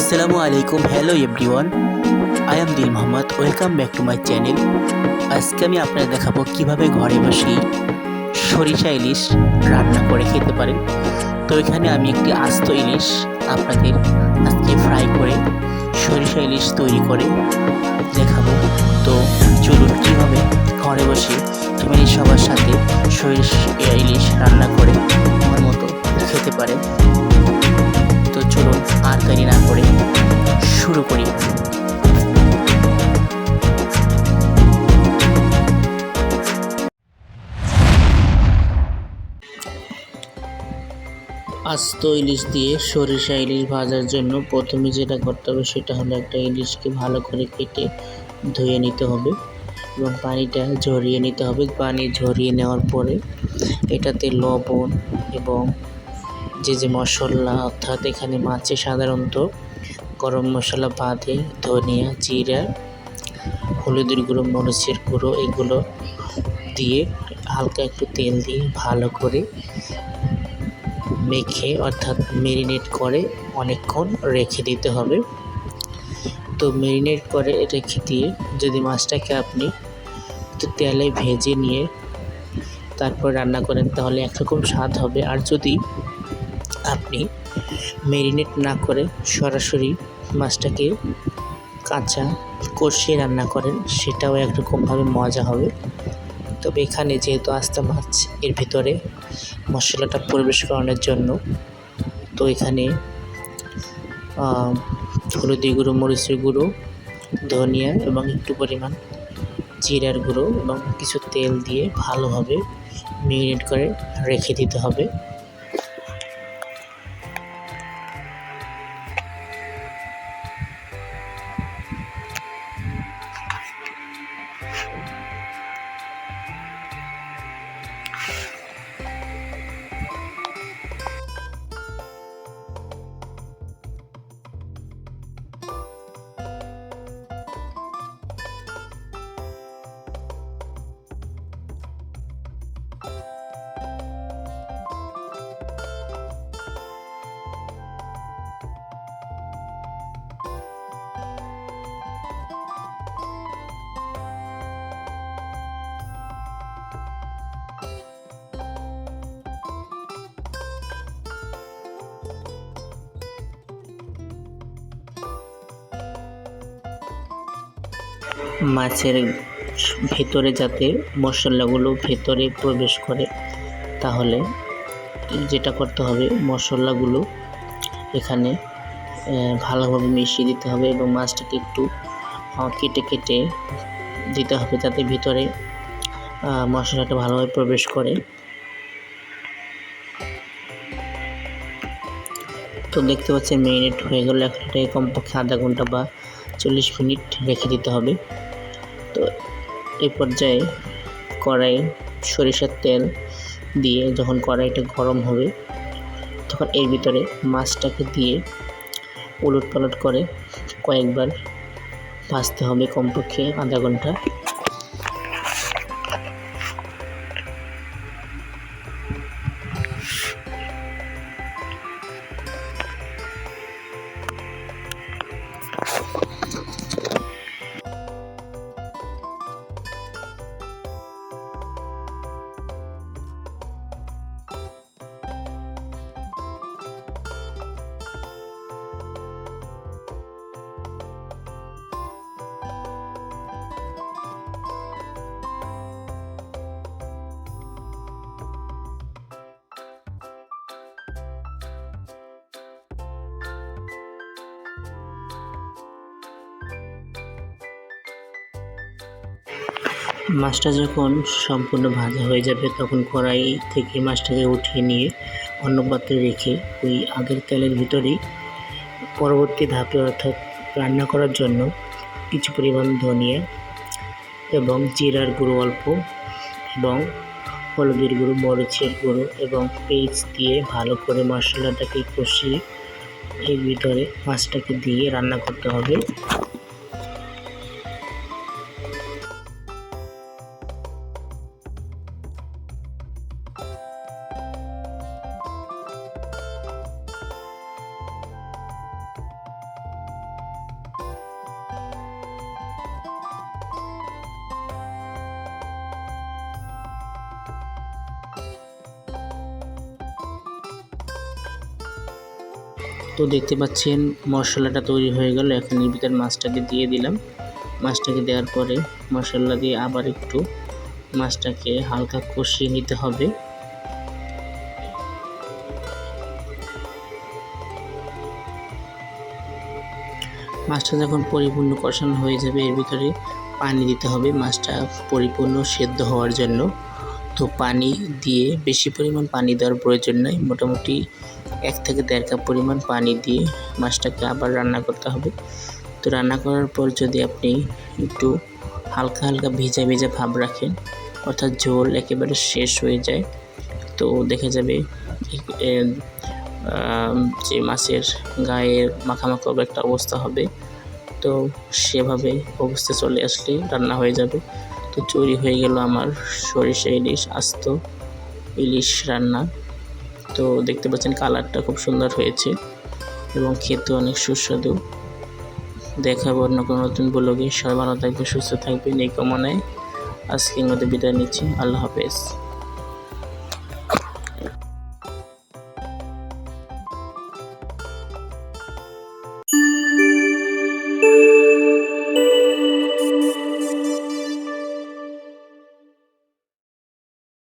আসসালামু আলাইকুম hello everyone I am Dil Mohammad welcome back to my channel আজকে আমি আপনাদের দেখাবো কীভাবে ঘরে বসেই সরিষা ইলিশ রান্না করে খেতে পারেন। তো এখানে আমি একটি আস্ত ইলিশ আপনাদের আজকে ফ্রাই করে সরিষা ইলিশ তৈরি করে দেখাবো। তো চলুন, কীভাবে ঘরে বসে ফ্যামিলি সবার সাথে সরিষা ইলিশ রান্না করে আমার মতো খেতে চলুন আর দেরি না করে শুরু করি। আস্ত ইলিশ দিয়ে সরিষা ইলিশ ভাজার জন্য প্রথমে যেটা করতে হবে সেটা হলো একটা ইলিশকে ভালো করে কেটে ধুয়ে নিতে হবে এবং পানিটা ঝরিয়ে নিতে হবে। পানি ঝরিয়ে নেওয়ার পরে এটাতে লবণ এবং যে যে মশলা অর্থাৎ এখানে মাছে সাধারণত গরম মশলা, বাদে ধনিয়া, জিরা, হলুদের গুঁড়ো, মরিচের গুঁড়ো এগুলো দিয়ে হালকা একটু তেল দিয়ে ভালো করে মেখে অর্থাৎ মেরিনেট করে অনেকক্ষণ রেখে দিতে হবে। তো মেরিনেট করে রেখে দিয়ে যদি মাছটাকে আপনি একটু তেলে ভেজে নিয়ে তারপর রান্না করেন তাহলে একরকম স্বাদ হবে। আর যদি আপনি মেরিনেট না করে সরাসরি মাছটাকে কাঁচা কষিয়ে রান্না করেন, সেটাও একরকমভাবে মজা হবে। তবে এখানে যেহেতু আস্তা মাছ, এর ভিতরে মশলাটা পরিবেশ করানোর জন্য, তো এখানে হলুদি গুঁড়ো, মরিচের গুঁড়ো, ধনিয়া এবং একটু পরিমাণ জিরার গুঁড়ো এবং কিছু তেল দিয়ে ভালোভাবে মেরিনেট করে রেখে দিতে হবে। মাছের ভেতরে যাতে মশলাগুলো ভেতরে প্রবেশ করে, তাহলে যেটা করতে হবে, মশলাগুলো এখানে ভালোভাবে মিশিয়ে দিতে হবে এবং মাছটাকে একটু কেটে কেটে দিতে হবে যাতে ভিতরে মশলাটা ভালোভাবে প্রবেশ করে। তো দেখতে পাচ্ছেন মেরিনেট হয়ে গেলে, এখন কমপক্ষে আধা ঘণ্টা বা চল্লিশ মিনিট রেখে দিতে হবে। তো এই পর্যায়ে কড়াই সরিষার তেল দিয়ে যখন কড়াইটা গরম হবে, তখন এর ভিতরে মাছটাকে দিয়ে উলট পালট করে কয়েকবার ভাজতে হবে কমপক্ষে আধা ঘণ্টা। মাছটা যখন সম্পূর্ণ ভাজা হয়ে যাবে, তখন কড়াই থেকে মাছটাকে উঠিয়ে নিয়ে অন্য পাত্রে রেখে ওই আগের তেলের ভিতরেই পরবর্তী ধাপে অর্থাৎ রান্না করার জন্য কিছু পরিমাণ ধনিয়া এবং জিরার গুঁড়ো অল্প এবং হলুদের গুঁড়ো, মরিচের গুঁড়ো এবং পেঁয়াজ দিয়ে ভালো করে মশলাটাকে কষিয়ে এর ভিতরে মাছটাকে দিয়ে রান্না করতে হবে। তো দেখতে পাচ্ছেন মশলাটা তৈরি হয়ে গেল। এখন এর ভিতর মাছটাকে দিয়ে দিলাম। মাছটাকে দেওয়ার পরে মশলা দিয়ে আবার একটু মাছটাকে হালকা কষিয়ে নিতে হবে। মাছটা যখন পরিপূর্ণ কষানো হয়ে যাবে, এর ভিতরে পানি দিতে হবে। মাছটা পরিপূর্ণ সেদ্ধ হওয়ার জন্য। তো পানি দিয়ে বেশি পরিমাণ পানি দেওয়ার প্রয়োজন নাই। মোটামুটি এক থেকে দেড় কাপ পরিমাণ পানি দিয়ে মাছটাকে আবার রান্না করতে হবে। তো রান্না করার পর যদি আপনি একটু হালকা হালকা ভিজা ভিজা ভাব রাখেন, অর্থাৎ ঝোল একেবারে শেষ হয়ে যায়, তো দেখা যাবে যে মাছের গায়ের মাখামাখা একটা অবস্থা হবে। তো সেভাবে অবস্থা চলে আসলে রান্না হয়ে যাবে। তো তৈরি হয়ে গেল আমার সরিষা ইলিশ আস্ত ইলিশ রান্না। তো দেখতে পাচ্ছেন কালারটা খুব সুন্দর হয়েছে এবং খেতে অনেক সুস্বাদু। দেখাবো অন্য কোনো নতুন ব্লগে। সবাই ভালো থাকবে সুস্থ থাকবেন এই কামনায়। আজকের মধ্যে বিদায় নিচ্ছি। আল্লাহ হাফেজ।